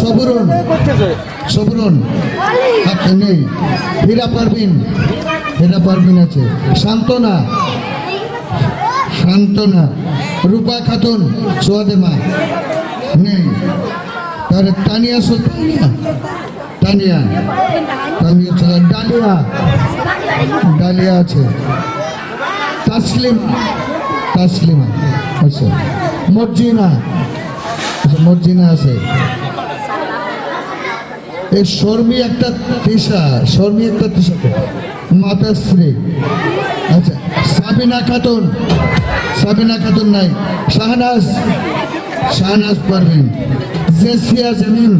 সবরুন সবরুন আচ্ছা নেই। হীরা পারবিন হীরা পারবিন আছে। শান্তনা শান্তনা রূপা খাতুন সোয়াদে নেই। তাহলে তানিয়া সুলতানিয়া তানিয়া? তানিয়া। ডালিয়া? ডালিয়া আছে। তাসলিমা তাসলিমা আচ্ছা। মর্জিনা আচ্ছা মর্জিনা আছে। এই শর্মী একটা তৃষা শর্মী একটা তৃষা মাতাশ্রী আচ্ছা সাবিনা খাতুন। সাবিনা খাতুন নাই। শাহনাজ। শাহনাজ পারভিন। জেসিয়া জমিন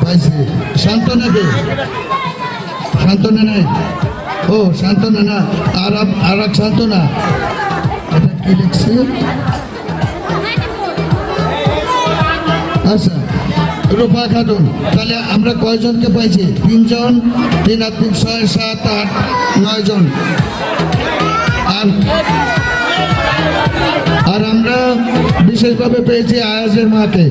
পাইছে। শান্তনাকে শান্তনা নাই। ও, শান্তনা না। আর আর এক শান্তনা। এটা কি লিখছে আচ্ছা রূপা খাতুন, তাহলে আমরা কয়জনকে পাইছি? তিনজন? তিন আর তিন, ছয়, সাত, আট, নয় জন। আর আর আমরা বিশেষভাবে পেয়েছি আয়াজের মাকে.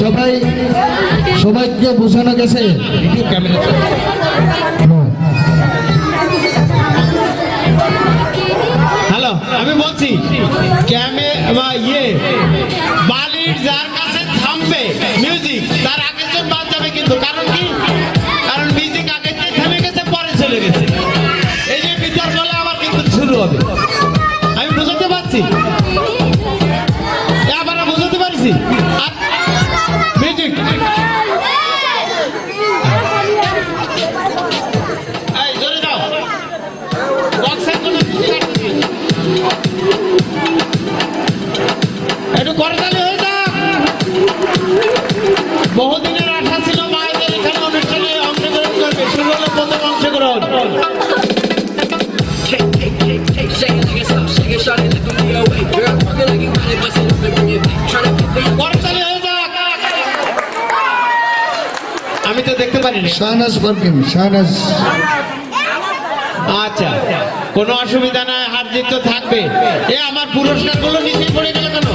সবাই সবাইকে বোঝানো গেছে। হ্যালো। আমি বলছি ক্যামে বা ইয়ে দেখতে পারিনি। শাহনাজ পারভিন শাহনাজ। আচ্ছা কোনো অসুবিধা নাই হার জিত তো থাকবে। এ আমার পুরস্কারগুলো নিচে পড়ে গেল কেন?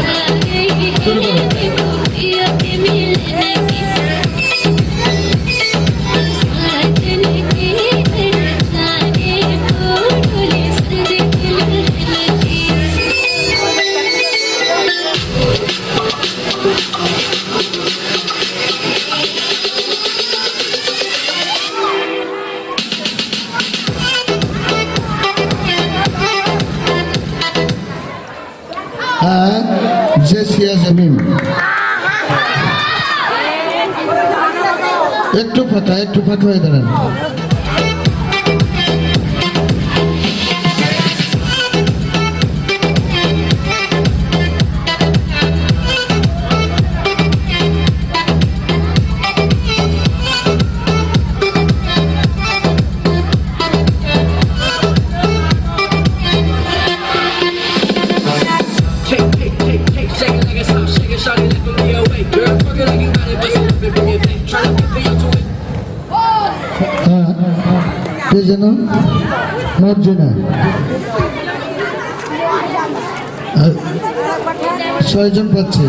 একটু ফাঁকা একটু ফাঁকা হয়ে দাঁড়ান। কে যেন মর্জিনা ছয়জন পাচ্ছে।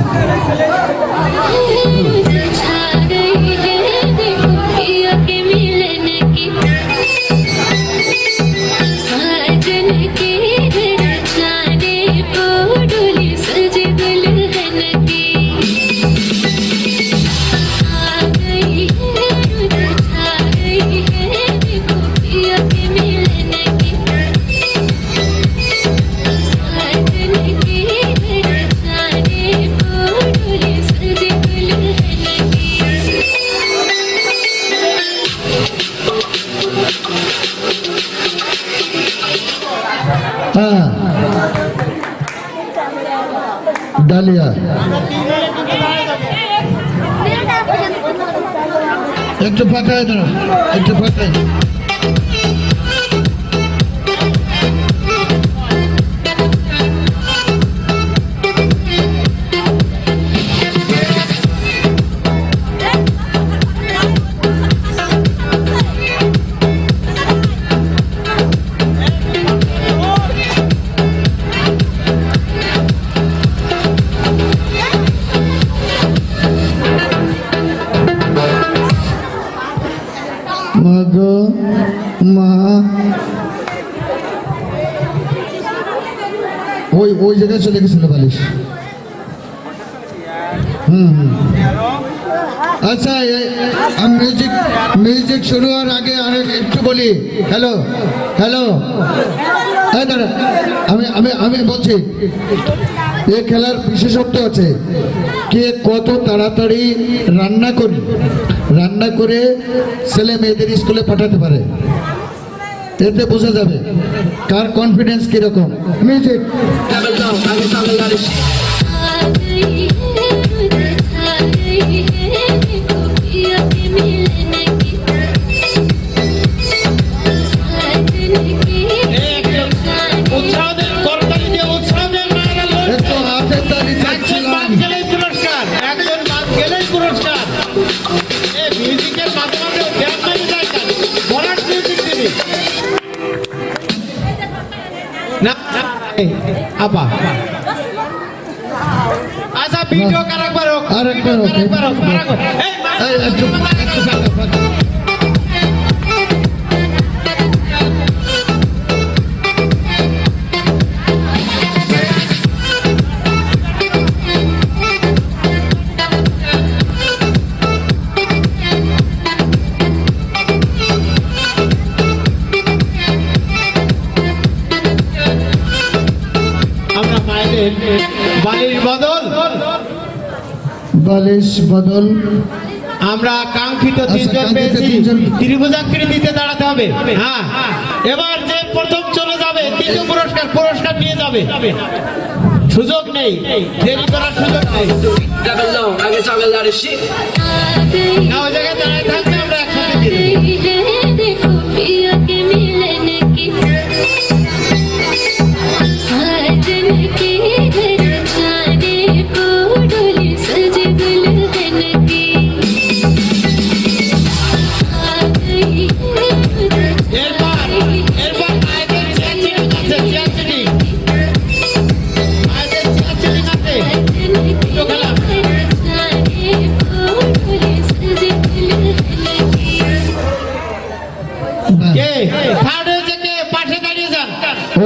ডালিয়া একটু ফাঁকা হয়ে একটু ফাঁকা ওই ওই জায়গায় চলে গেছিল বালিশ। হুম হুম। আচ্ছা মিউজিক মিউজিক শুরু হওয়ার আগে আরেক একটু বলি। হ্যালো হ্যালো হ্যাঁ দাদা আমি আমি আমি বলছি, এ খেলার বিশেষত্ব আছে। কে কত তাড়াতাড়ি রান্না করি, রান্না করে ছেলে মেয়েদের স্কুলে পাঠাতে পারে? এতে বোঝা যাবে কার কনফিডেন্স কীরকম। মিউজিক না আপা আচ্ছা ভিডিও কারাকবার হোক আরেকবার হোক। কারাকবার হোক। এই, বালিশ বদল। আমরা কাঙ্ক্ষিত আচ্ছা, তিনজন। পেয়েছি ত্রিভুজাকৃতিতে দাঁড়াতে হবে। হ্যাঁ। এবার যে প্রথম চলে যাবে তৃতীয় পুরস্কার পুরস্কার নিয়ে যাবে। সুযোগ নেই। দেরি করার সুযোগ নেই। আগে চাবেল দাঁড়িয়েছি। না ওই জায়গায় দাঁড়িয়ে থাকবে আমরা একসাথে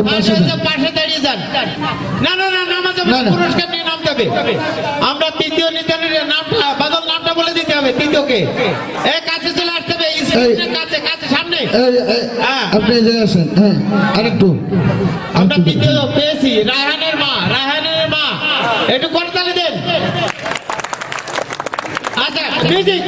পাশে হয়েছে যান। পাশে দাঁড়িয়ে যান। না না না নামা যাবে না, না, না। পুরস্কার নিয়ে নাম দেবে আমরা তৃতীয় নিদানের নামটা বাদল নামটা বলে দিতে হবে তৃতীয়কে। এ কাছে চলে আসতে হবে কাছে কাছে সামনে। এই, এই। আপনি যে আসেন। হ্যাঁ আরেকটু। আমরা তৃতীয় পেয়েছি রায়হানের মা রায়হানের মা। একটু করতালি দেন। আচ্ছা মিউজিক।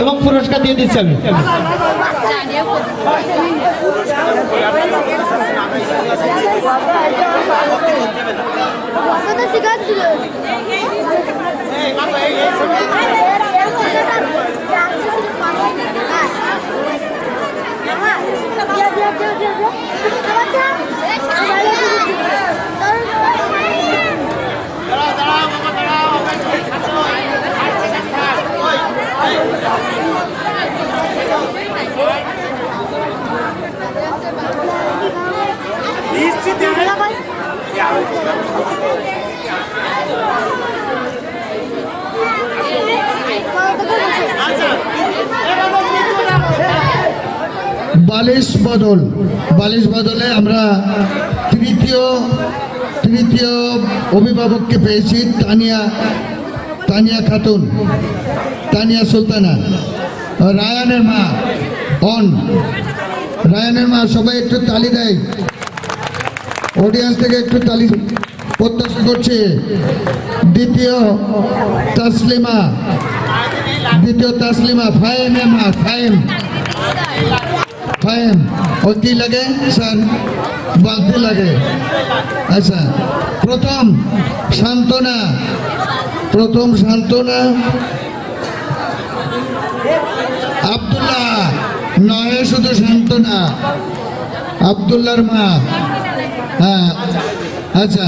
এবং পুরস্কার দিয়ে দিচ্ছি আমি বালিশ বদল। বালিশ বদলে আমরা তৃতীয় তৃতীয় অভিভাবককে পেয়েছি, তানিয়া তানিয়া খাতুন, তানিয়া সুলতানা, রায়ানের মা, অন। রায়ানের মা, সবাই একটু তালি দেয়। অডিয়েন্স থেকে একটু তালি প্রত্যাশা করছে। দ্বিতীয় তাসলিমা দ্বিতীয় তাসলিমা ফাইমের মা ফাইম ফাইম ও কি লাগে স্যার বালতি লাগে আচ্ছা প্রথম সান্ত্বনা প্রথম সান্ত্বনা আব্দুল্লাহ নয় শুধু সান্ত্বনা আব্দুল্লাহর মা। হ্যাঁ। আচ্ছা।